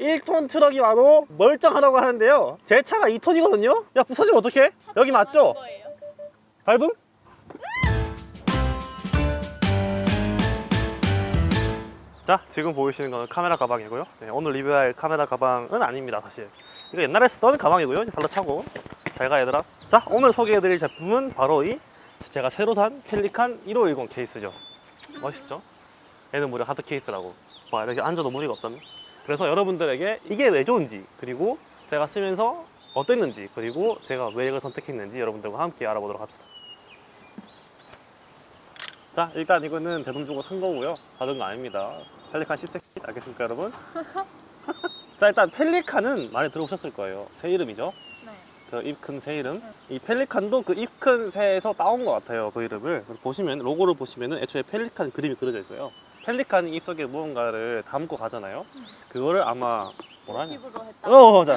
1톤 트럭이 와도 멀쩡하다고 하는데요. 제 차가 2톤이거든요. 야 부서지면 어떡해? 여기 맞죠? 밟음? 자, 지금 보이시는 거는 카메라 가방이고요. 네, 오늘 리뷰할 카메라 가방은 아닙니다, 사실. 이거 옛날에 쓰던 가방이고요. 이제 발로 차고. 잘 가, 얘들아. 자, 오늘 소개해드릴 제품은 바로 이 제가 새로 산 펠리칸 1510 케이스죠. 멋있죠? 얘는 무려 하드 케이스라고. 봐, 이렇게 앉아도 무리가 없잖아. 그래서 여러분들에게 이게 왜 좋은지, 그리고 제가 쓰면서 어땠는지, 그리고 제가 왜 이걸 선택했는지 여러분들과 함께 알아보도록 합시다. 자 일단 이거는 제 돈 주고 산 거고요. 받은 거 아닙니다. 펠리칸 10세 알겠습니까 여러분? 자 일단 펠리칸은 많이 들어보셨을 거예요. 새 이름이죠? 네. 그 입큰 새 이름? 이 펠리칸도 그 입큰 새에서 따온 것 같아요 그 이름을. 보시면 로고를 보시면은 애초에 펠리칸 그림이 그려져 있어요 펠리칸이 입속에 무언가를 담고 가잖아요 그거를 아마 뭐라 하냐 집으로 했다. 어, 자.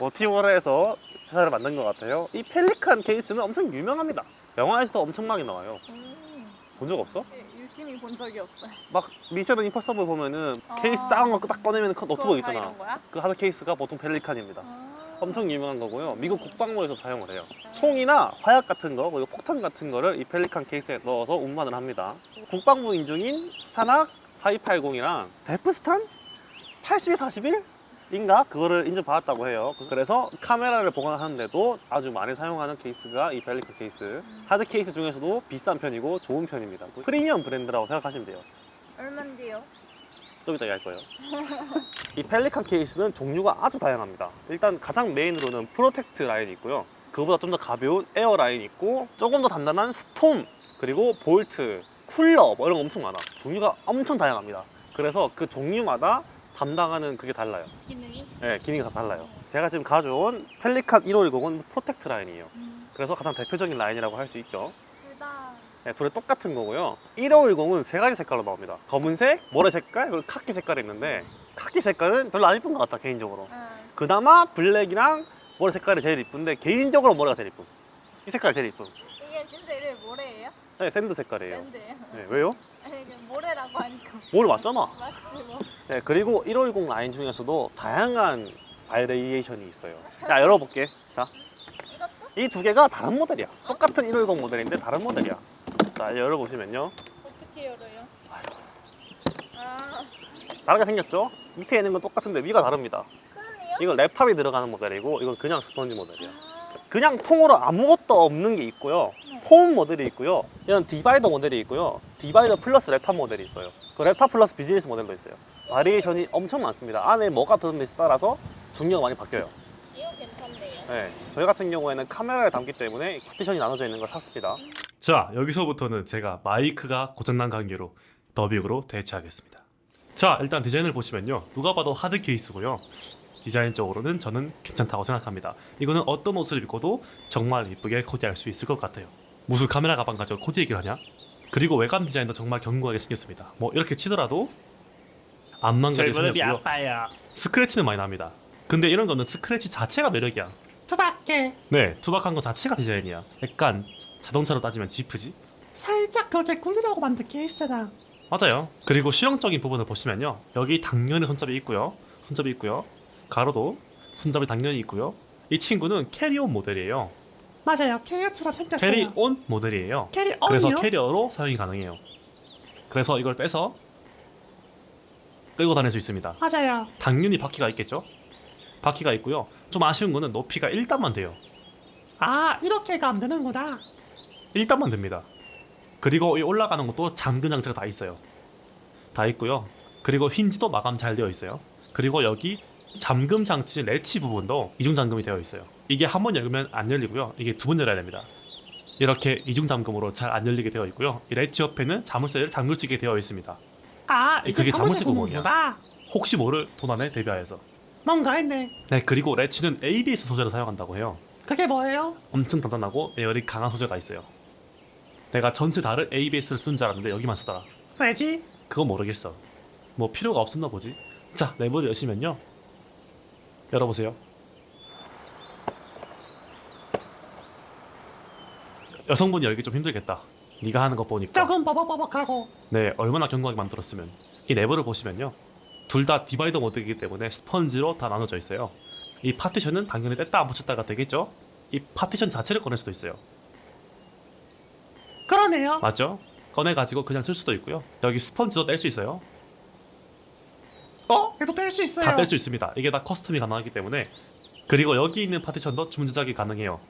모티브로 해서 회사를 만든 것 같아요. 이 펠리칸 케이스는 엄청 유명합니다. 영화에서도 엄청 많이 나와요. 음, 본 적 없어? 네, 유심히 본 적이 없어요. 막 미션 임퍼서블 보면은 아. 케이스 작은 거 딱 꺼내면 그 노트북 그거 다 있잖아. 이런 거야? 그 하드 케이스가 보통 펠리칸입니다. 아. 엄청 유명한 거고요. 미국 국방부에서 사용을 해요. 총이나 화약 같은 거, 그리고 폭탄 같은 거를 이 펠리칸 케이스에 넣어서 운반을 합니다. 국방부 인증인 스타낙 4280이랑 데프스탄 82, 41? 인가 그거를 인증받았다고 해요. 그래서 카메라를 보관하는데도 아주 많이 사용하는 케이스가 이 펠리칸 케이스. 하드 케이스 중에서도 비싼 편이고 좋은 편입니다. 프리미엄 브랜드라고 생각하시면 돼요. 얼만데요? 좀 이따 얘기할 거예요. 이 펠리칸 케이스는 종류가 아주 다양합니다. 일단 가장 메인으로는 프로텍트 라인이 있고요. 그거보다 좀 더 가벼운 에어 라인이 있고 조금 더 단단한 스톰 그리고 볼트, 쿨러 뭐 이런 거 엄청 많아. 종류가 엄청 다양합니다. 그래서 그 종류마다 담당하는 그게 달라요. 기능이? 네, 기능이 다 달라요. 제가 지금 가져온 펠리칸 1510은 프로텍트 라인이에요. 음, 그래서 가장 대표적인 라인이라고 할 수 있죠. 네, 둘이 똑같은 거고요. 1510은 세 가지 색깔로 나옵니다. 검은색, 모래 색깔, 그리고 카키 색깔이 있는데 카키 색깔은 별로 안 이쁜 것 같다 개인적으로. 응. 그나마 블랙이랑 모래 색깔이 제일 이쁜데 개인적으로 모래가 제일 이쁨. 이 색깔 제일 이쁨. 이게 진짜 이름이 뭐래예요? 네, 샌드 색깔이에요. 밴드예요? 네, 왜요? 아니 모래라고 하니까 모래 맞잖아. 맞지 뭐. 네, 그리고 1510 라인 중에서도 다양한 바이레이션이 있어요. 자, 열어볼게. 자? 이 두 개가 다른 모델이야. 똑같은 1510 모델인데 다른 모델이야. 자, 열어보시면요. 어떻게 열어요? 아 다르게 생겼죠? 밑에 있는 건 똑같은데 위가 다릅니다. 그러네요? 이건 랩탑이 들어가는 모델이고 이건 그냥 스펀지 모델이야. 아, 그냥 통으로 아무것도 없는 게 있고요. 네. 폼 모델이 있고요. 이런 디바이더 모델이 있고요. 디바이더 플러스 랩탑 모델이 있어요. 그 랩탑 플러스 비즈니스 모델도 있어요. 바리에이션이 엄청 많습니다. 안에 뭐가 들었는지 따라서 중요가 많이 바뀌어요. 이거 괜찮네요. 네, 저희 같은 경우에는 카메라를 담기 때문에 파티션이 나눠져 있는 걸 샀습니다. 자, 여기서부터는 제가 마이크가 고장난 관계로 더빙으로 대체하겠습니다. 자, 일단 디자인을 보시면요. 누가 봐도 하드 케이스고요. 디자인적으로는 저는 괜찮다고 생각합니다. 이거는 어떤 옷을 입고도 정말 이쁘게 코디할 수 있을 것 같아요. 무슨 카메라 가방 가지고 코디 얘기를 하냐? 그리고 외관 디자인도 정말 견고하게 생겼습니다. 뭐 이렇게 치더라도 안 망가질 생겼고요. 아파요. 스크래치는 많이 납니다. 근데 이런 거는 스크래치 자체가 매력이야. 투박해. 네, 투박한 거 자체가 디자인이야. 약간 자동차로 따지면 지프지? 살짝 그렇게 굴리라고 만든 케이스다. 맞아요. 그리고 실용적인 부분을 보시면요. 여기 당연히 손잡이 있고요. 손잡이 있고요. 가로도 손잡이 당연히 있고요. 이 친구는 캐리온 모델이에요. 맞아요. 캐리어처럼 생겼어요. 캐리온 모델이에요. 캐리온이요? 그래서 캐리어로 사용이 가능해요. 그래서 이걸 빼서 끌고 다닐 수 있습니다. 맞아요. 당연히 바퀴가 있겠죠? 바퀴가 있고요. 좀 아쉬운 거는 높이가 1단만 돼요. 아 이렇게가 안 되는구나. 1단만 됩니다. 그리고 이 올라가는 것도 잠금 장치가 다 있어요. 다 있고요. 그리고 힌지도 마감 잘 되어 있어요. 그리고 여기 잠금 장치 레치 부분도 이중 잠금이 되어 있어요. 이게 한 번 열면 안 열리고요. 이게 두 번 열어야 됩니다. 이렇게 이중 잠금으로 잘 안 열리게 되어 있고요. 이 레치 옆에는 자물쇠를 잠글 수 있게 되어 있습니다. 아 그게 이게 자물쇠 자물쇠 구멍이야. 혹시 모를 도난에 대비하여서. 뭔가 했네. 네, 그리고 레치는 ABS 소재를 사용한다고 해요. 그게 뭐예요? 엄청 단단하고 에어리 강한 소재가 있어요. 내가 전체 다를 ABS를 쓴 줄 알았는데 여기만 쓰더라. 왜지? 그거 모르겠어. 뭐 필요가 없었나 보지. 자, 내부를 여시면요. 열어보세요. 여성분이 열기 좀 힘들겠다. 네가 하는 거 보니까. 조금 버벅버벅하고. 네, 얼마나 견고하게 만들었으면. 이 내부를 보시면요. 둘 다 디바이더 모드이기 때문에 스펀지로 다 나눠져 있어요. 이 파티션은 당연히 뗐다 안 붙였다가 되겠죠? 이 파티션 자체를 꺼낼 수도 있어요. 그러네요. 맞죠? 꺼내 가지고 그냥 쓸 수도 있고요. 여기 스펀지도 뗄 수 있어요. 어? 얘도 뗄 수 있어요. 다 뗄 수 있습니다. 이게 다 커스텀이 가능하기 때문에 그리고 여기 있는 파티션도 주문 제작이 가능해요.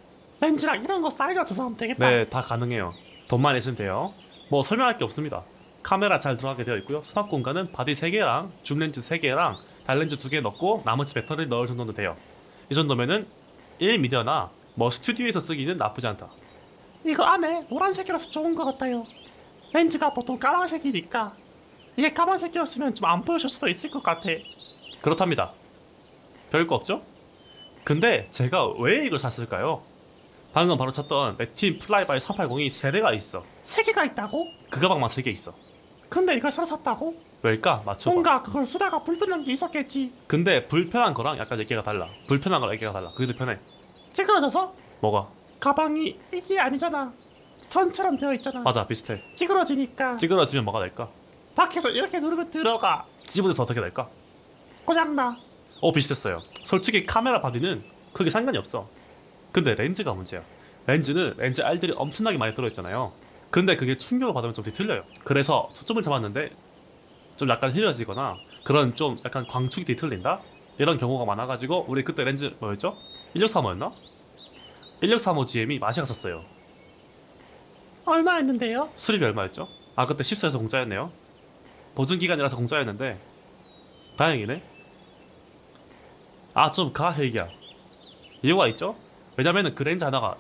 렌즈랑 이런 거 사이즈 맞춰서 하면 되겠다. 네, 다 가능해요. 돈만 내시면 돼요. 뭐 설명할 게 없습니다. 카메라 잘 들어가게 되어 있고요. 수납 공간은 바디 3개랑 줌 렌즈 3개랑 달 렌즈 2개 넣고 나머지 배터리 넣을 정도는 돼요. 이 정도면은 1미디어나 뭐 스튜디오에서 쓰기는 나쁘지 않다. 이거 안에 노란색이라서 좋은 것 같아요. 렌즈가 보통 까만색이니까 이게 까만색이었으면 좀 안 보여줄 수도 있을 것 같아. 그렇답니다. 별거 없죠? 근데 제가 왜 이걸 샀을까요? 방금 바로 쳤던 레틴 플라이바이 380이 3대가 있어. 세 개가 있다고? 그 가방만 3개 있어. 근데 이걸 새로 샀다고? 왜일까? 맞춰봐. 뭔가 그걸 쓰다가 불편한 게 있었겠지. 근데 불편한 거랑 약간 얘기가 달라. 불편한 거랑 얘기가 달라. 그게 더 편해. 찌그러져서 뭐가? 가방이 이게 아니잖아. 전처럼 되어 있잖아. 맞아 비슷해. 찌그러지니까 찌그러지면 뭐가 될까? 밖에서 이렇게 누르면 들어가. 찌부돼서 어떻게 될까? 고장나. 어 비슷했어요. 솔직히 카메라 바디는 크게 상관이 없어. 근데 렌즈가 문제야. 렌즈는 렌즈 알들이 엄청나게 많이 들어있잖아요. 근데 그게 충격을 받으면 좀 뒤틀려요. 그래서 초점을 잡았는데 좀 약간 흐려지거나 그런 좀 약간 광축이 뒤틀린다? 이런 경우가 많아가지고 우리 그때 렌즈 뭐였죠? 1635였나? 1635GM이 맛이 갔었어요. 얼마 했는데요? 수리비 얼마였죠? 아 그때 14에서 공짜였네요. 보증 기간이라서 공짜였는데 다행이네. 아 좀 가 헬기야. 이유가 있죠? 왜냐면은 그 렌즈 하나가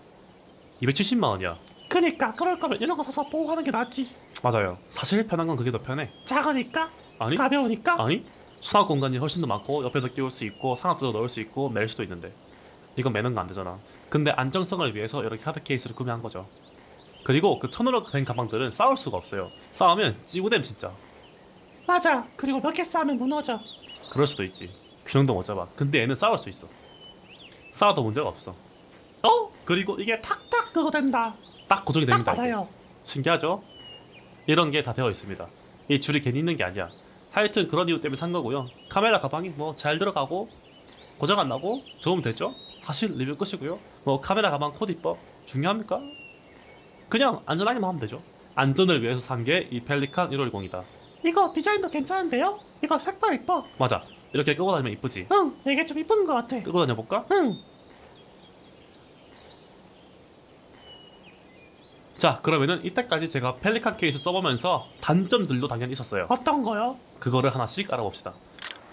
270만 원이야. 그니까 그럴 거면 이런 거 사서 보호하는 게 낫지. 맞아요. 사실 편한 건 그게 더 편해. 작으니까 아니? 가벼우니까 아니? 수납 공간이 훨씬 더 많고 옆에도 끼울 수 있고 상압도 넣을 수 있고 멜 수도 있는데 이건 매는 거 안 되잖아. 근데 안정성을 위해서 이렇게 하드 케이스를 구매한 거죠. 그리고 그 천으로 된 가방들은 싸울 수가 없어요. 싸우면 찌구됨 진짜. 맞아. 그리고 몇 개 싸면 무너져. 그럴 수도 있지. 균형도 못 잡아. 근데 얘는 싸울 수 있어. 싸워도 문제가 없어. 어? 그리고 이게 탁탁 그거 된다. 딱 고정이 딱 됩니다. 이게. 맞아요. 신기하죠? 이런 게 다 되어 있습니다. 이 줄이 괜히 있는 게 아니야. 하여튼 그런 이유 때문에 산 거고요. 카메라 가방이 뭐 잘 들어가고 고장 안 나고 좋으면 됐죠? 사실 리뷰 끝이고요. 뭐 카메라 가방 코드 이뻐 중요합니까? 그냥 안전하게만 하면 되죠. 안전을 위해서 산 게 이 펠리칸 150이다. 이거 디자인도 괜찮은데요? 이거 색깔 이뻐. 맞아. 이렇게 끄고 다니면 이쁘지. 응, 이게 좀 이쁜 것 같아. 끄고 다녀볼까? 응. 자 그러면은 이때까지 제가 펠리칸 케이스 써보면서 단점들도 당연히 있었어요. 어떤 거요? 그거를 하나씩 알아봅시다.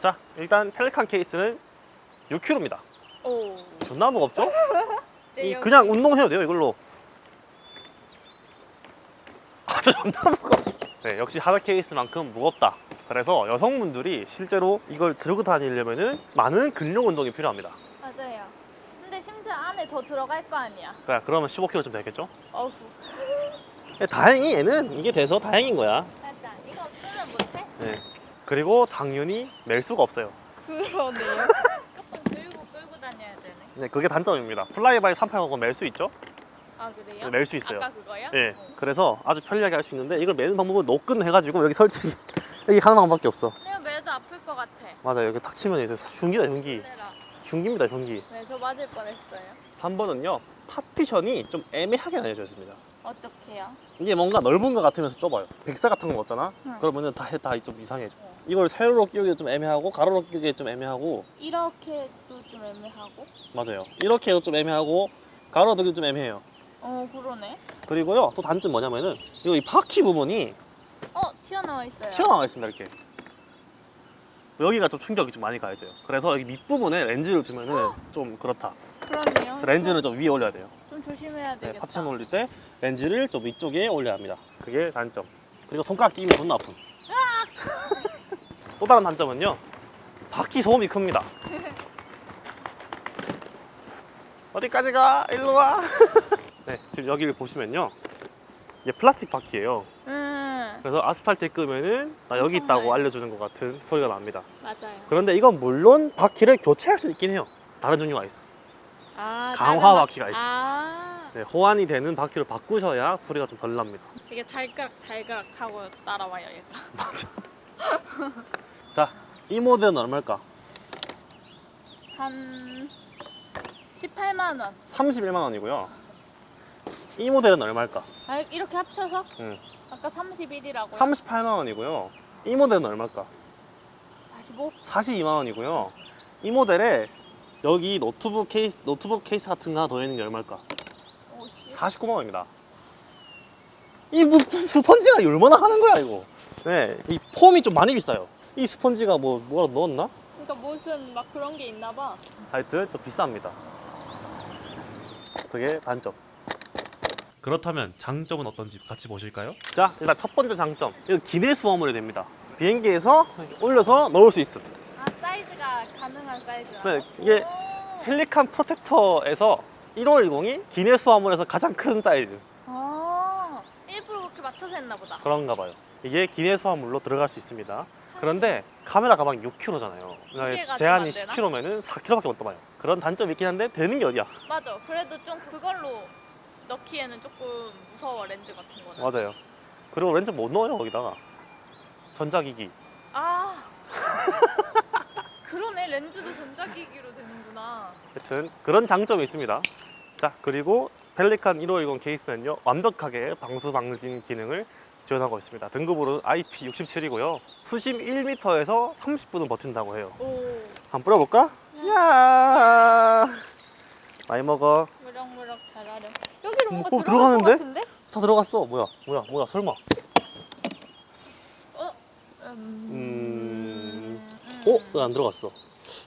자, 일단 펠리칸 케이스는 6kg입니다. 오. 존나 무겁죠? 네, 이. 그냥 운동해도 돼요 이걸로. 아주 존나 무거워. 네, 역시 하드 케이스만큼 무겁다. 그래서 여성분들이 실제로 이걸 들고 다니려면은 많은 근력 운동이 필요합니다. 맞아요. 근데 심지어 안에 더 들어갈 거 아니야. 그래, 그러면 15kg쯤 되겠죠? 어후. 네, 다행히 얘는 이게 돼서 다행인 거야. 맞아. 이거 없으면 못해? 네. 그리고 당연히 멜 수가 없어요. 그러네요. 조금 들고 끌고 다녀야 되 네. 네, 그게 단점입니다. 플라이바이 380은 멜수 있죠? 아 그래요? 멜 수 있어요. 아까 그거요? 네. 어. 그래서 아주 편리하게 할 수 있는데 이걸 매는 방법은 노끈 해가지고 여기 설치 여기 하는 방법밖에 없어. 근데 매도 아플 것 같아. 맞아요. 여기 탁 치면 이제 흉기다 흉기. 흉기입니다 흉기. 네, 저 맞을 뻔했어요. 3번은요 파티션이 좀 애매하게 나뉘어져 있습니다. 어떡해요? 이게 뭔가 넓은 것 같으면서 좁아요. 백사 같은 거 먹잖아. 응. 그러면은 다 다좀 이상해져. 어. 이걸 세로로 끼우기 좀 애매하고 가로로 끼우기 좀 애매하고 이렇게도 좀 애매하고. 맞아요. 이렇게 해도 좀 애매하고 가로 두기 좀 애매해요. 어 그러네. 그리고요 또 단점 뭐냐면은 이거 이 바퀴 부분이 어 튀어나와 있어요. 튀어나와 있습니다 이렇게. 여기가 좀 충격이 좀 많이 가해져요. 그래서 여기 밑부분에 렌즈를 두면은 좀 그렇다. 그러네요. 그래서 렌즈는 좀 위에 올려야 돼요. 좀 조심해야 네, 되겠다. 파티션 올릴 때 렌즈를 좀 위쪽에 올려야 합니다. 그게 단점. 그리고 손가락 끼면 존나 아픔. 또 다른 단점은요. 바퀴 소음이 큽니다. 어디까지 가? 일로 와. 네, 지금 여기를 보시면요. 이게 플라스틱 바퀴예요. 음 그래서 아스팔트에 끄면은 나 여기 엄청 있다고. 알려주는 것 같은 소리가 납니다. 맞아요. 그런데 이건 물론 바퀴를 교체할 수 있긴 해요. 다른 종류가 있어. 아 강화 바퀴가 바- 있어. 아 네, 호환이 되는 바퀴를 바꾸셔야 소리가 좀 덜 납니다. 이게 달그락 달그락 하고 따라와요 얘가. 자, 이 모델은 얼마일까? 한 18만 원. 31만 원이고요. 이 모델은 얼마일까? 아 이렇게 합쳐서? 응. 아까 31이라고요? 38만 원이고요. 이 모델은 얼마일까? 45? 42만 원이고요. 이 모델에 여기 노트북 케이스 노트북 케이스 같은 거 하나 더 있는 게 얼마일까? 50? 49만 원입니다. 이 뭐, 스펀지가 얼마나 하는 거야 이거? 네, 이 폼이 좀 많이 비싸요. 이 스펀지가 뭐 뭐라 넣었나? 그러니까 무슨 막 그런 게 있나 봐. 하여튼 저 비쌉니다. 그게 단점. 그렇다면 장점은 어떤지 같이 보실까요? 자, 일단 첫 번째 장점. 이거 기내 수화물이 됩니다. 비행기에서 올려서 넣을 수사 가능한 사이즈라. 네, 이게 펠리칸 프로텍터에서 1510이 기내 수화물에서 가장 큰 사이즈. 아 일부러 그렇게 맞춰서 했나 보다. 그런가 봐요. 이게 기내 수화물로 들어갈 수 있습니다. 그런데 카메라 가방 6kg잖아요. 개가 제한이 좀안 10kg면은 4kg밖에 못 담아요. 그런 단점이 있긴 한데 되는 게 어디야? 맞아. 그래도 좀 그걸로 넣기에는 조금 무서워 렌즈 같은 거는. 맞아요. 그리고 렌즈 못 넣어요 거기다가. 전자기기. 아. 그러네 렌즈도 전자기기로 되는구나. 하여튼 그런 장점이 있습니다. 자 그리고 펠리칸 1510 케이스는요 완벽하게 방수 방진 기능을 지원하고 있습니다. 등급으로는 IP67이고요. 수심 1m에서 30분은 버틴다고 해요. 오. 한번 뿌려볼까? 야 많이 먹어. 무럭무럭 잘하려. 여기로 뭔가 어, 들어갈 들어가는데? 것 같은데? 다 들어갔어. 뭐야? 뭐야? 뭐야? 설마? 어? 음. 음. 어? 왜 안 들어갔어?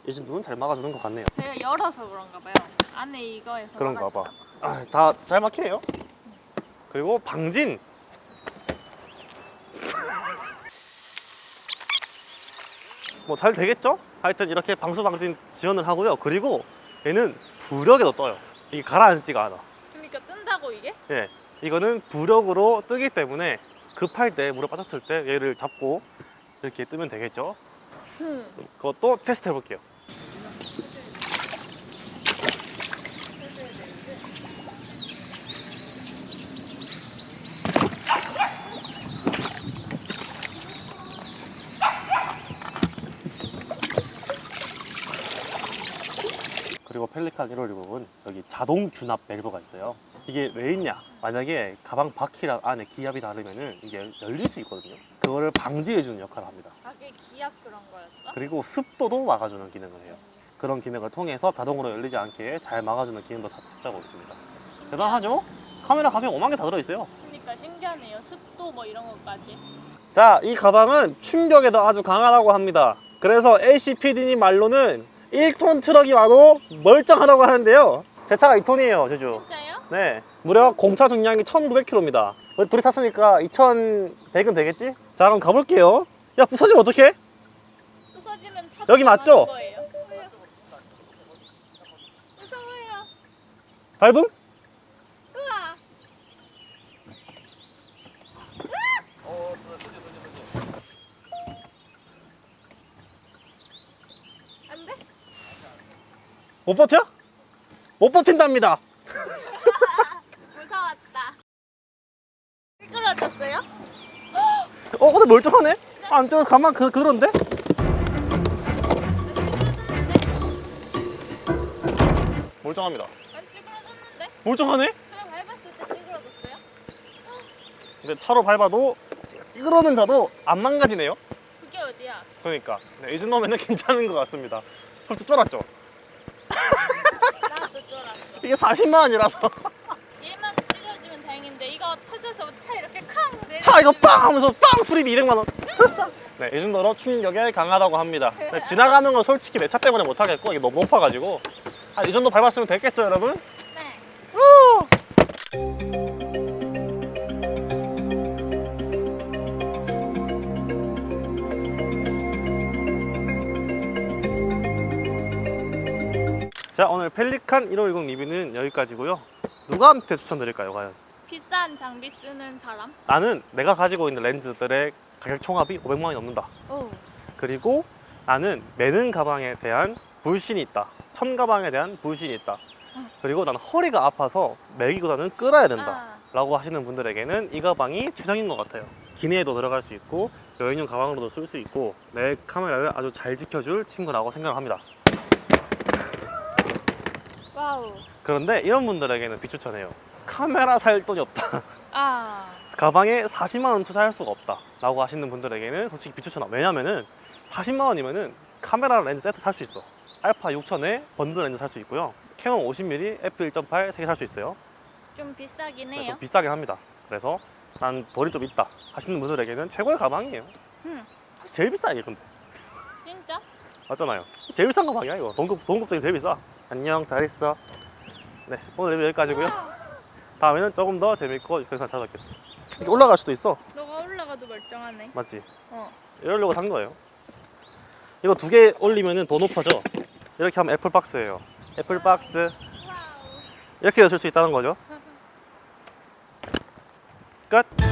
예진 눈은 잘 막아주는 것 같네요. 제가 열어서 그런가 봐요. 안에 이거에서 그런가 막아주나 봐. 아, 다 잘 막히네요. 그리고 방진. 뭐 잘 되겠죠? 하여튼 이렇게 방수 방진 지원을 하고요. 그리고 얘는 부력에도 떠요. 이게 가라앉지가 않아. 그러니까 뜬다고 이게? 예, 이거는 부력으로 뜨기 때문에 급할 때 물에 빠졌을 때 얘를 잡고 이렇게 뜨면 되겠죠. 응. 그것도 테스트 해볼게요. 그리고 펠리칸 156은 여기 자동 균합 밸브가 있어요. 이게 왜 있냐? 만약에 가방 바퀴랑 안에 기압이 다르면은 이게 열릴 수 있거든요. 그거를 방지해 주는 역할을 합니다. 아, 그게 기압 그런 거였어? 그리고 습도도 막아주는 기능을 해요. 그런 기능을 통해서 자동으로 열리지 않게 잘 막아주는 기능도 다 잡고 있습니다. 대단하죠? 카메라 가방 5만 개 다 들어있어요. 그러니까 신기하네요. 습도 뭐 이런 것까지. 자, 이 가방은 충격에도 아주 강하다고 합니다. 그래서 LCPD님 말로는 1톤 트럭이 와도 멀쩡하다고 하는데요. 제 차가 2톤이에요, 제주. 진짜요? 네. 무려 공차 중량이 1900km입니다. 우리 둘이 탔으니까 2100은 되겠지? 자, 그럼 가볼게요. 야, 부서지면 어떡해? 부서지면 차 여기 맞죠? 거예요. 무서워요. 밟음? 우와. 안 돼? 못 버텨? 못 버틴답니다. 미끄러졌어요? 어, 근데 멀쩡하네? 안 쪄, 가만 그, 그런데? 멀쩡합니다. 안 찌그러졌는데? 멀쩡하네? 제가 밟았을 때 찌그러졌어요? 근데 차로 밟아도 찌그러는 차도 안 망가지네요. 그게 어디야? 그러니까 네, 이 정도면 괜찮은 것 같습니다. 그럼 쫄았죠? 나도 쫄았어. 이게 40만 원이라서 얘만 찌그러지면 다행인데 이거 터져서 차 이렇게 쾅 내려. 차 이거 빵 하면서 빵 수리비 200만 원. 네, 이 정도로 충격에 강하다고 합니다. 네, 지나가는 건 솔직히 내 차 때문에 못 하겠고 이게 너무 높아가지고 한 이 정도 밟았으면 됐겠죠, 여러분? 네. 자, 오늘 펠리칸 1510 리뷰는 여기까지고요. 누구한테 추천드릴까요, 과연? 비싼 장비 쓰는 사람? 나는 내가 가지고 있는 렌즈들의 가격 총합이 500만 원이 넘는다. 오. 그리고 나는 매는 가방에 대한 불신이 있다. 천 가방에 대한 불신이 있다. 그리고 나는 허리가 아파서 매기보다는 끌어야 된다. 아. 라고 하시는 분들에게는 이 가방이 최상인 것 같아요. 기내에도 들어갈 수 있고 여행용 가방으로도 쓸 수 있고 내 카메라를 아주 잘 지켜줄 친구라고 생각합니다. 와우. 그런데 이런 분들에게는 비추천해요. 카메라 살 돈이 없다. 아. 가방에 40만 원 투자할 수가 없다. 라고 하시는 분들에게는 솔직히 비추천하. 왜냐면은 40만 원이면은 카메라 렌즈 세트 살 수 있어. 알파 6000에 번들 렌즈 살 수 있고요. 캐논 50mm, f 1.8세개살 수 있어요. 좀 비싸긴 네, 해요. 좀 비싸긴 합니다. 그래서 난 돈이 좀 있다 하시는 분들에게는 최고의 가방이에요. 음. 제일 비싸 이게 근데 진짜? 맞잖아요. 제일 비싼 가방이야 이거. 동급 동급적인 제일 비싸. 안녕 잘 있어. 네 오늘 리뷰 여기까지고요. 다음에는 조금 더 재밌고 영상 찾아뵙겠습니다. 이렇게 올라갈 수도 있어. 너가 올라가도 멀쩡하네. 맞지? 어. 이러려고 산 거예요. 이거 두 개 올리면은 더 높아져. 이렇게 하면 애플 박스예요. 애플 박스 와우. 이렇게 쓸수 있다는 거죠. 끝.